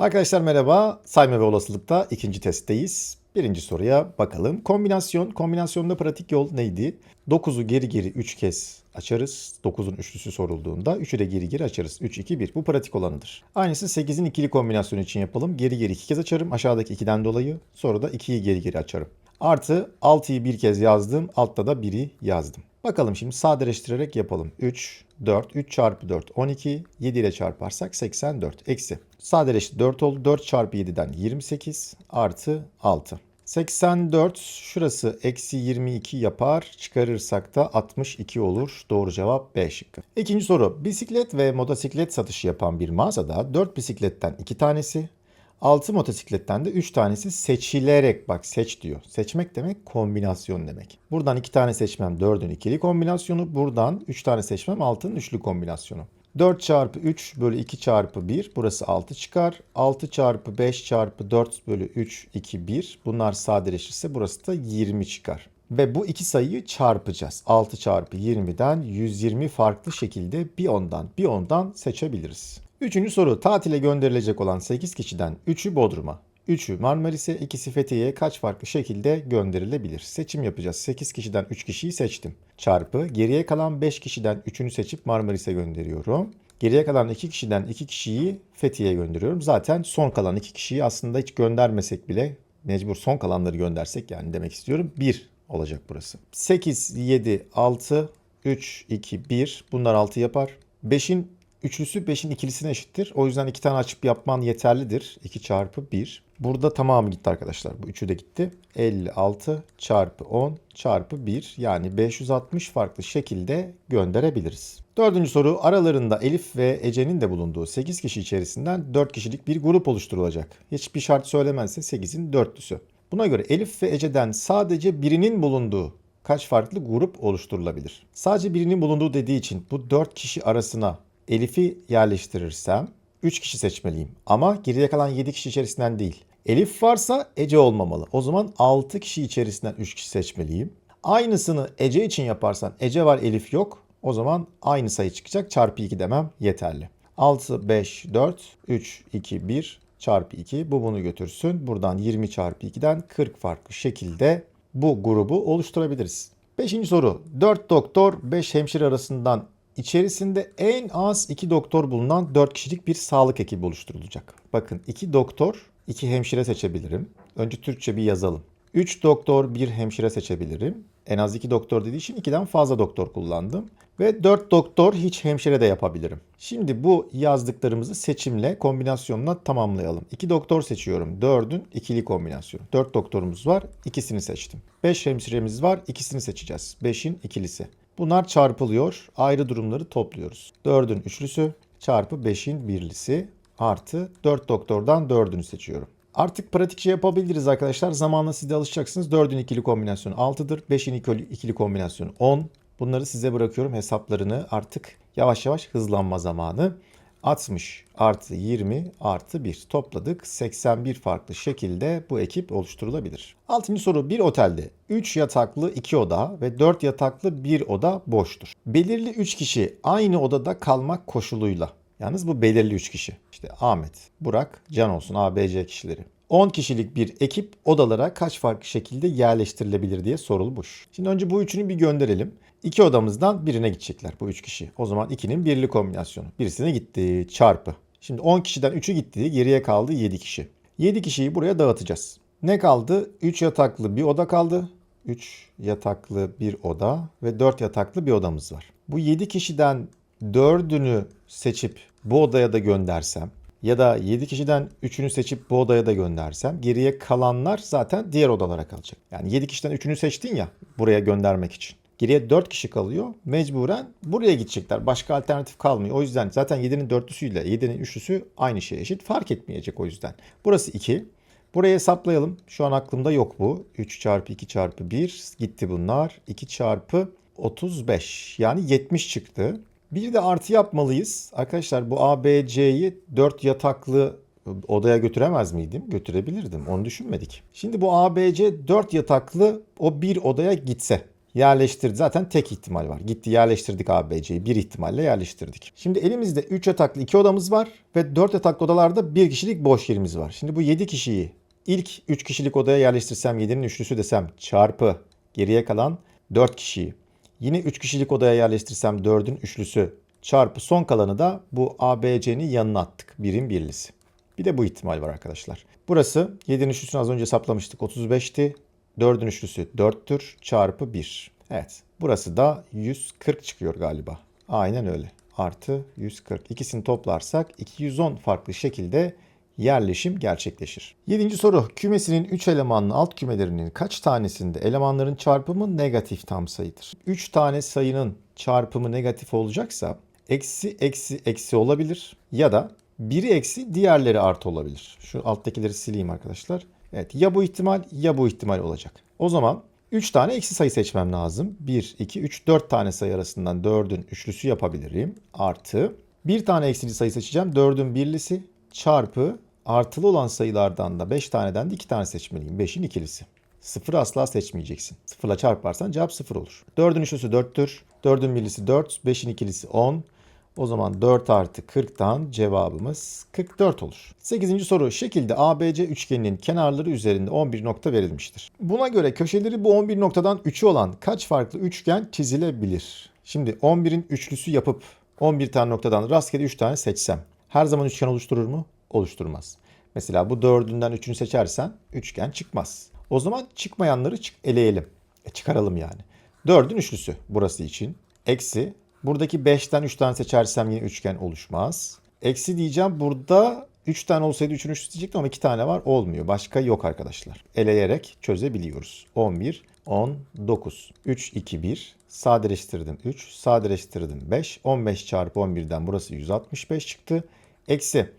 Arkadaşlar merhaba. Sayma ve olasılıkta ikinci testteyiz. Birinci soruya bakalım. Kombinasyon. Kombinasyonda pratik yol neydi? 9'u geri geri 3 kez açarız. 9'un üçlüsü sorulduğunda 3'ü de geri geri açarız. 3, 2, 1. Bu pratik olanıdır. Aynısı 8'in ikili kombinasyonu için yapalım. Geri geri 2 kez açarım. Aşağıdaki 2'den dolayı. Sonra da 2'yi geri geri açarım. Artı 6'yı bir kez yazdım. Altta da 1'i yazdım. Bakalım şimdi sadeleştirerek yapalım. 3, 4, 3 çarpı 4, 12, 7 ile çarparsak 84. Eksi. Sadeleşti 4 oldu. 4 çarpı 7'den 28 artı 6. 84 şurası eksi 22 yapar. Çıkarırsak da 62 olur. Doğru cevap B şıkkı. İkinci soru. Bisiklet ve motosiklet satışı yapan bir mağazada 4 bisikletten 2 tanesi, 6 motosikletten de 3 tanesi seçilerek bak seç diyor. Seçmek demek kombinasyon demek. Buradan 2 tane seçmem 4'ün ikili kombinasyonu. Buradan 3 tane seçmem 6'nın üçlü kombinasyonu. 4 çarpı 3 bölü 2 çarpı 1 burası 6 çıkar. 6 çarpı 5 çarpı 4 bölü 3 2 1 bunlar sadeleşirse burası da 20 çıkar. Ve bu iki sayıyı çarpacağız. 6 çarpı 20'den 120 farklı şekilde bir ondan bir ondan seçebiliriz. Üçüncü soru tatile gönderilecek olan 8 kişiden 3'ü Bodrum'a, 3'ü Marmaris'e, ikisi Fethiye'ye kaç farklı şekilde gönderilebilir? Seçim yapacağız. 8 kişiden 3 kişiyi seçtim. Çarpı geriye kalan 5 kişiden 3'ünü seçip Marmaris'e gönderiyorum. Geriye kalan 2 kişiden 2 kişiyi Fethiye'ye gönderiyorum. Zaten son kalan 2 kişiyi aslında hiç göndermesek bile mecbur son kalanları göndersek yani demek istiyorum 1 olacak burası. 8, 7, 6, 3, 2, 1 bunlar 6 yapar. 5'in üçlüsü 5'in ikilisine eşittir. O yüzden 2 tane açıp yapman yeterlidir. 2 çarpı 1. Burada tamamı gitti arkadaşlar. Bu üçü de gitti. 56 çarpı 10 çarpı 1 yani 560 farklı şekilde gönderebiliriz. Dördüncü soru aralarında Elif ve Ece'nin de bulunduğu 8 kişi içerisinden 4 kişilik bir grup oluşturulacak. Hiçbir şart söylemezse 8'in dörtlüsü. Buna göre Elif ve Ece'den sadece birinin bulunduğu kaç farklı grup oluşturulabilir? Sadece birinin bulunduğu dediği için bu 4 kişi arasına Elif'i yerleştirirsem 3 kişi seçmeliyim. Ama geriye kalan 7 kişi içerisinden değil. Elif varsa Ece olmamalı. O zaman 6 kişi içerisinden 3 kişi seçmeliyim. Aynısını Ece için yaparsan Ece var Elif yok. O zaman aynı sayı çıkacak. Çarpı 2 demem yeterli. 6, 5, 4, 3, 2, 1 çarpı 2. Bu bunu götürsün. Buradan 20 çarpı 2'den 40 farklı şekilde bu grubu oluşturabiliriz. Beşinci soru. 4 doktor 5 hemşire arasından İçerisinde en az 2 doktor bulunan 4 kişilik bir sağlık ekibi oluşturulacak. Bakın 2 doktor, 2 hemşire seçebilirim. Önce Türkçe bir yazalım. 3 doktor, 1 hemşire seçebilirim. En az 2 doktor dediği için 2'den fazla doktor kullandım. Ve 4 doktor hiç hemşire de yapabilirim. Şimdi bu yazdıklarımızı seçimle, kombinasyonla tamamlayalım. 2 doktor seçiyorum. 4'ün ikili kombinasyonu. 4 doktorumuz var, ikisini seçtim. 5 hemşiremiz var, ikisini seçeceğiz. 5'in ikilisi. Bunlar çarpılıyor. Ayrı durumları topluyoruz. 4'ün üçlüsü çarpı 5'in birlisi artı 4 doktordan 4'ünü seçiyorum. Artık pratikçe yapabiliriz arkadaşlar. Zamanla siz de alışacaksınız. 4'ün ikili kombinasyonu 6'dır. 5'in ikili kombinasyonu 10. Bunları size bırakıyorum hesaplarını artık yavaş yavaş hızlanma zamanı. 60 artı 20 artı 1 topladık. 81 farklı şekilde bu ekip oluşturulabilir. Altıncı soru bir otelde 3 yataklı 2 oda ve 4 yataklı 1 oda boştur. Belirli 3 kişi aynı odada kalmak koşuluyla. Yalnız bu belirli 3 kişi. İşte Ahmet, Burak, Can olsun ABC kişileri. 10 kişilik bir ekip odalara kaç farklı şekilde yerleştirilebilir diye sorulmuş. Şimdi önce bu üçünü bir gönderelim. İki odamızdan birine gidecekler bu üç kişi. O zaman 2'nin birli kombinasyonu. Birisine gitti çarpı. Şimdi 10 kişiden 3'ü gitti geriye kaldı 7 kişi. 7 kişiyi buraya dağıtacağız. Ne kaldı? 3 yataklı bir oda kaldı. 3 yataklı bir oda ve 4 yataklı bir odamız var. Bu 7 kişiden 4'ünü seçip bu odaya da göndersem ya da 7 kişiden 3'ünü seçip bu odaya da göndersem geriye kalanlar zaten diğer odalara kalacak. Yani 7 kişiden 3'ünü seçtin ya buraya göndermek için. Geriye 4 kişi kalıyor. Mecburen buraya gidecekler. Başka alternatif kalmıyor. O yüzden zaten 7'nin dörtlüsüyle 7'nin üçlüsü aynı şeye eşit. Fark etmeyecek o yüzden. Burası 2. Burayı hesaplayalım. Şu an aklımda yok bu. 3 çarpı 2 çarpı 1 gitti bunlar. 2 çarpı 35 yani 70 çıktı. Bir de artı yapmalıyız. Arkadaşlar bu ABC'yi 4 yataklı odaya götüremez miydim? Götürebilirdim. Onu düşünmedik. Şimdi bu ABC 4 yataklı o bir odaya gitse. Yerleştirdi. Zaten tek ihtimal var. Gitti yerleştirdik ABC'yi. Bir ihtimalle yerleştirdik. Şimdi elimizde 3 yataklı 2 odamız var ve 4 yataklı odalarda 1 kişilik boş yerimiz var. Şimdi bu 7 kişiyi ilk 3 kişilik odaya yerleştirsem 7'nin üçlüsü desem çarpı geriye kalan 4 kişiyi. Yine 3 kişilik odaya yerleştirsem 4'ün üçlüsü çarpı son kalanı da bu ABC'nin yanına attık. Birin birlisi. Bir de bu ihtimal var arkadaşlar. Burası 7'nin üçlüsünü az önce hesaplamıştık. 35'ti. 4'ün üçlüsü 4'tür çarpı 1. Evet. Burası da 140 çıkıyor galiba. Aynen öyle. Artı 140. İkisini toplarsak 210 farklı şekilde yerleşim gerçekleşir. Yedinci soru. Kümesinin 3 elemanlı alt kümelerinin kaç tanesinde elemanların çarpımı negatif tam sayıdır? 3 tane sayının çarpımı negatif olacaksa eksi eksi eksi olabilir ya da biri eksi diğerleri artı olabilir. Şu alttakileri sileyim arkadaşlar. Evet ya bu ihtimal ya bu ihtimal olacak. O zaman 3 tane eksi sayı seçmem lazım. 1, 2, 3, 4 tane sayı arasından 4'ün üçlüsü yapabilirim. Artı bir tane eksili sayı seçeceğim. 4'ün birlisi çarpı artılı olan sayılardan da 5 taneden de 2 tane seçmeliyim. 5'in ikilisi. Sıfırı asla seçmeyeceksin. Sıfırla çarparsan cevap sıfır olur. 4'ün üçlüsü 4'tür. 4'ün birlisi 4. 5'in ikilisi 10. O zaman 4 artı 40'tan cevabımız 44 olur. 8. soru. Şekilde ABC üçgeninin kenarları üzerinde 11 nokta verilmiştir. Buna göre köşeleri bu 11 noktadan 3'ü olan kaç farklı üçgen çizilebilir? Şimdi 11'in üçlüsü yapıp 11 tane noktadan rastgele 3 tane seçsem her zaman üçgen oluşturur mu? Oluşturmaz. Mesela bu dördünden üçünü seçersen üçgen çıkmaz. O zaman çıkmayanları çık eleyelim. E, çıkaralım yani. Dördün üçlüsü burası için. Eksi buradaki 5'ten 3 tane seçersem yine üçgen oluşmaz. Eksi diyeceğim burada 3 tane olsaydı 3'ün üçlüsü diyecektim ama 2 tane var olmuyor. Başka yok arkadaşlar. Eleyerek çözebiliyoruz. 11, 10, 9. 3, 2, 1. Sadeleştirdim 3. Sadeleştirdim 5. 15 çarpı 11'den burası 165 çıktı. Eksi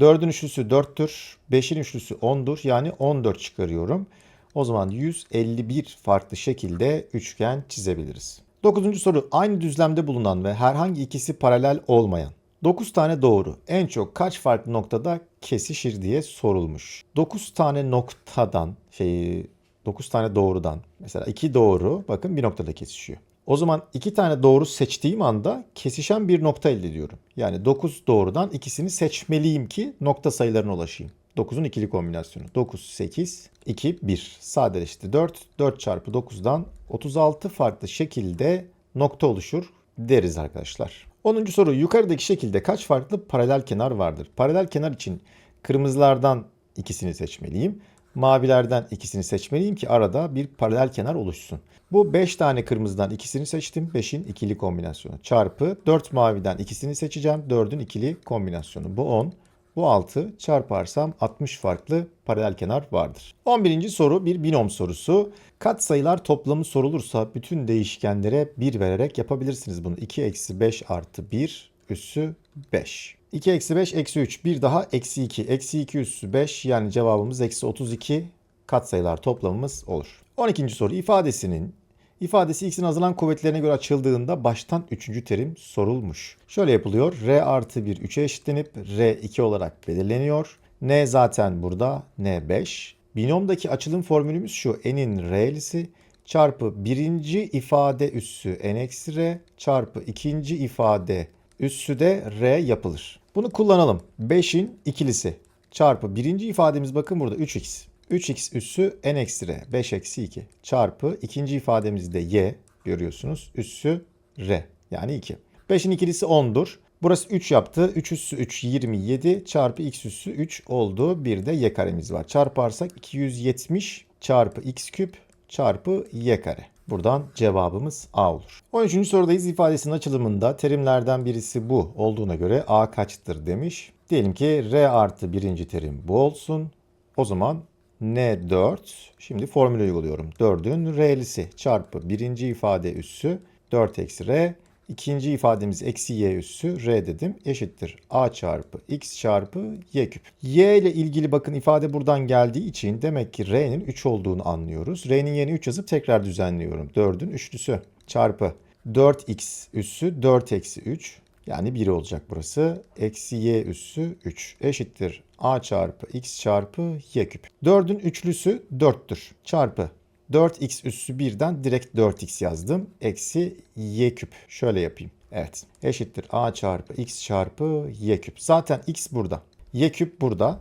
4'ün üçlüsü 4'tür. 5'in üçlüsü 10'dur. Yani 14 çıkarıyorum. O zaman 151 farklı şekilde üçgen çizebiliriz. 9. soru aynı düzlemde bulunan ve herhangi ikisi paralel olmayan 9 tane doğru en çok kaç farklı noktada kesişir diye sorulmuş. 9 tane noktadan şey 9 tane doğrudan mesela 2 doğru bakın bir noktada kesişiyor. O zaman 2 tane doğru seçtiğim anda kesişen bir nokta elde ediyorum. Yani 9 doğrudan ikisini seçmeliyim ki nokta sayılarına ulaşayım. 9'un ikili kombinasyonu. 9, 8, 2, 1. Sadeleşti 4. 4 çarpı 9'dan 36 farklı şekilde nokta oluşur deriz arkadaşlar. 10. soru yukarıdaki şekilde kaç farklı paralel kenar vardır? Paralel kenar için kırmızılardan ikisini seçmeliyim. Mavilerden ikisini seçmeliyim ki arada bir paralel kenar oluşsun. Bu 5 tane kırmızıdan ikisini seçtim. 5'in ikili kombinasyonu. Çarpı 4 maviden ikisini seçeceğim. 4'ün ikili kombinasyonu. Bu 10. Bu 6 çarparsam 60 farklı paralel kenar vardır. 11. soru bir binom sorusu. Katsayılar toplamı sorulursa bütün değişkenlere 1 vererek yapabilirsiniz bunu. 2 eksi 5 artı 1 üssü 5. 2 eksi 5 eksi 3 bir daha eksi 2. Eksi 2 üssü 5 yani cevabımız eksi 32 katsayılar toplamımız olur. 12. soru ifadesinin ifadesi x'in azalan kuvvetlerine göre açıldığında baştan 3. terim sorulmuş. Şöyle yapılıyor. R artı 1 3'e eşitlenip R 2 olarak belirleniyor. N zaten burada. N 5. Binomdaki açılım formülümüz şu. N'in R'lisi çarpı birinci ifade üssü N eksi R çarpı ikinci ifade üssü de R yapılır. Bunu kullanalım. 5'in ikilisi çarpı birinci ifademiz bakın burada 3x. 3x üssü n eksi r 5 eksi 2 çarpı ikinci ifademizde y görüyorsunuz üssü r yani 2. 5'in ikilisi 10'dur. Burası 3 yaptı. 3 üssü 3 27 çarpı x üssü 3 oldu. Bir de y karemiz var. Çarparsak 270 çarpı x küp çarpı y kare. Buradan cevabımız A olur. 13. sorudayız. İfadesinin açılımında terimlerden birisi bu olduğuna göre A kaçtır demiş. Diyelim ki R artı birinci terim bu olsun. O zaman N4. Şimdi formülü uyguluyorum. 4'ün R'lisi çarpı birinci ifade üssü 4 eksi R. İkinci ifademiz eksi y üssü r dedim eşittir a çarpı x çarpı y küp. y ile ilgili bakın ifade buradan geldiği için demek ki r'nin 3 olduğunu anlıyoruz. r'nin yerini 3 yazıp tekrar düzenliyorum. 4'ün üçlüsü çarpı 4x üssü 4 eksi 3 yani 1 olacak burası. Eksi y üssü 3 eşittir a çarpı x çarpı y küp. 4'ün üçlüsü 4'tür çarpı 4x üssü 1'den direkt 4x yazdım. Eksi y küp. Şöyle yapayım. Evet. Eşittir a çarpı x çarpı y küp. Zaten x burada. Y küp burada.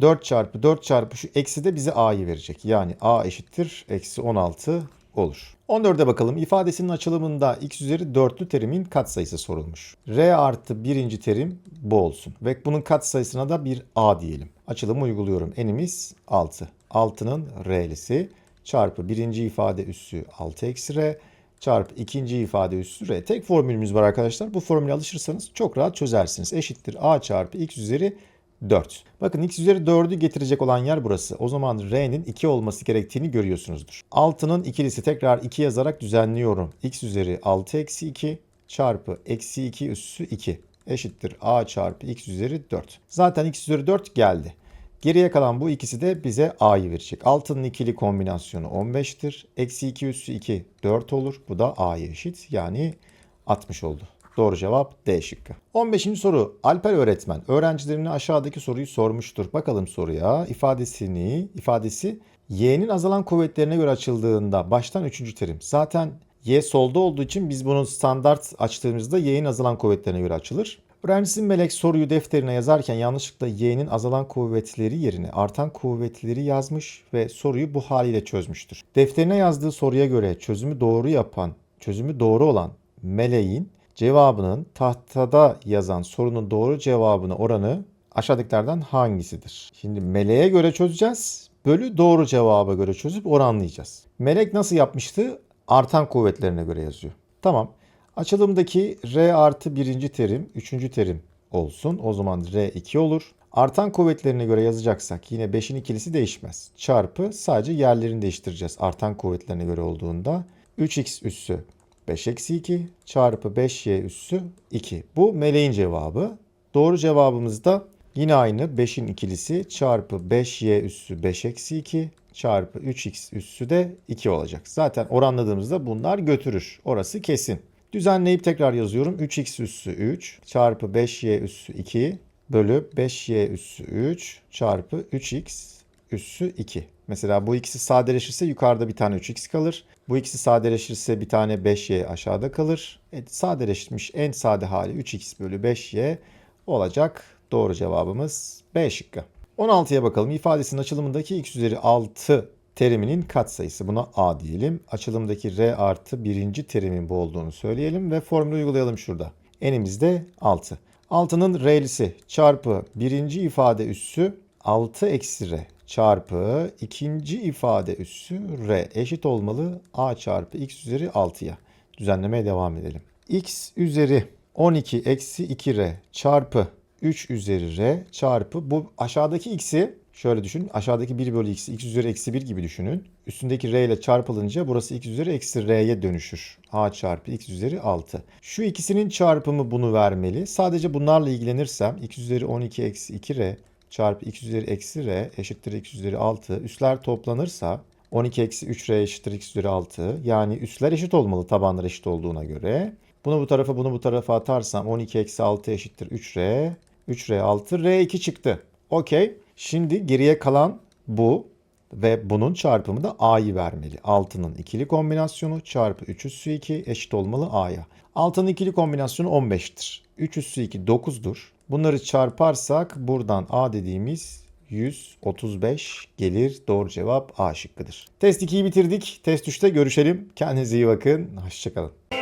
4 çarpı 4 çarpı şu eksi de bize a'yı verecek. Yani a eşittir eksi 16 olur. 14'e bakalım. İfadesinin açılımında x üzeri dörtlü terimin katsayısı sorulmuş. r artı birinci terim bu olsun. Ve bunun katsayısına da bir a diyelim. Açılımı uyguluyorum. N'imiz 6. 6'nın r'lisi çarpı birinci ifade üssü 6 eksi r çarpı ikinci ifade üssü r. Tek formülümüz var arkadaşlar. Bu formüle alışırsanız çok rahat çözersiniz. Eşittir a çarpı x üzeri 4. Bakın x üzeri 4'ü getirecek olan yer burası. O zaman r'nin 2 olması gerektiğini görüyorsunuzdur. 6'nın ikilisi tekrar 2 yazarak düzenliyorum. x üzeri 6 eksi 2 çarpı eksi 2 üssü 2 eşittir a çarpı x üzeri 4. Zaten x üzeri 4 geldi. Geriye kalan bu ikisi de bize a'yı verecek. 6'nın ikili kombinasyonu 15'tir. Eksi 2 üssü 2 4 olur. Bu da a'ya eşit. Yani 60 oldu. Doğru cevap D şıkkı. 15. soru. Alper öğretmen öğrencilerine aşağıdaki soruyu sormuştur. Bakalım soruya. ifadesini, ifadesi y'nin azalan kuvvetlerine göre açıldığında baştan 3. terim. Zaten y solda olduğu için biz bunu standart açtığımızda y'nin azalan kuvvetlerine göre açılır. Öğrencisi Melek soruyu defterine yazarken yanlışlıkla y'nin azalan kuvvetleri yerine artan kuvvetleri yazmış ve soruyu bu haliyle çözmüştür. Defterine yazdığı soruya göre çözümü doğru yapan, çözümü doğru olan Meleğin cevabının tahtada yazan sorunun doğru cevabına oranı aşağıdakilerden hangisidir? Şimdi meleğe göre çözeceğiz. Bölü doğru cevaba göre çözüp oranlayacağız. Melek nasıl yapmıştı? Artan kuvvetlerine göre yazıyor. Tamam. Açılımdaki R artı birinci terim, üçüncü terim olsun. O zaman R 2 olur. Artan kuvvetlerine göre yazacaksak yine 5'in ikilisi değişmez. Çarpı sadece yerlerini değiştireceğiz artan kuvvetlerine göre olduğunda. 3x üssü 5 eksi 2 çarpı 5y üssü 2. Bu meleğin cevabı. Doğru cevabımız da yine aynı 5'in ikilisi çarpı 5y üssü 5 eksi 2 çarpı 3x üssü de 2 olacak. Zaten oranladığımızda bunlar götürür. Orası kesin. Düzenleyip tekrar yazıyorum. 3x üssü 3 çarpı 5y üssü 2 bölü 5y üssü 3 çarpı 3x üssü 2. Mesela bu ikisi sadeleşirse yukarıda bir tane 3x kalır. Bu ikisi sadeleşirse bir tane 5y aşağıda kalır. E, sadeleşmiş en sade hali 3x bölü 5y olacak. Doğru cevabımız B şıkkı. 16'ya bakalım. İfadesinin açılımındaki x üzeri 6 teriminin katsayısı. Buna a diyelim. Açılımdaki r artı birinci terimin bu olduğunu söyleyelim ve formülü uygulayalım şurada. N'imiz de 6. 6'nın r'lisi çarpı birinci ifade üssü 6 eksi r çarpı ikinci ifade üssü r eşit olmalı a çarpı x üzeri 6'ya. Düzenlemeye devam edelim. x üzeri 12 eksi 2r çarpı 3 üzeri r çarpı bu aşağıdaki x'i şöyle düşün. Aşağıdaki 1 bölü x'i x üzeri eksi 1 gibi düşünün. Üstündeki r ile çarpılınca burası x üzeri eksi r'ye dönüşür. a çarpı x üzeri 6. Şu ikisinin çarpımı bunu vermeli. Sadece bunlarla ilgilenirsem x üzeri 12 eksi 2r çarpı x üzeri eksi r eşittir x üzeri 6. Üsler toplanırsa 12 eksi 3r eşittir x üzeri 6. Yani üsler eşit olmalı tabanlar eşit olduğuna göre. Bunu bu tarafa bunu bu tarafa atarsam 12 eksi 6 eşittir 3r. 3r 6 r2 çıktı. Okey. Şimdi geriye kalan bu ve bunun çarpımı da a'yı vermeli. 6'nın ikili kombinasyonu çarpı 3 üssü 2 eşit olmalı a'ya. 6'nın ikili kombinasyonu 15'tir. 3 üssü 2 9'dur. Bunları çarparsak buradan a dediğimiz 135 gelir. Doğru cevap A şıkkıdır. Test 2'yi bitirdik. Test 3'te görüşelim. Kendinize iyi bakın. Hoşçakalın.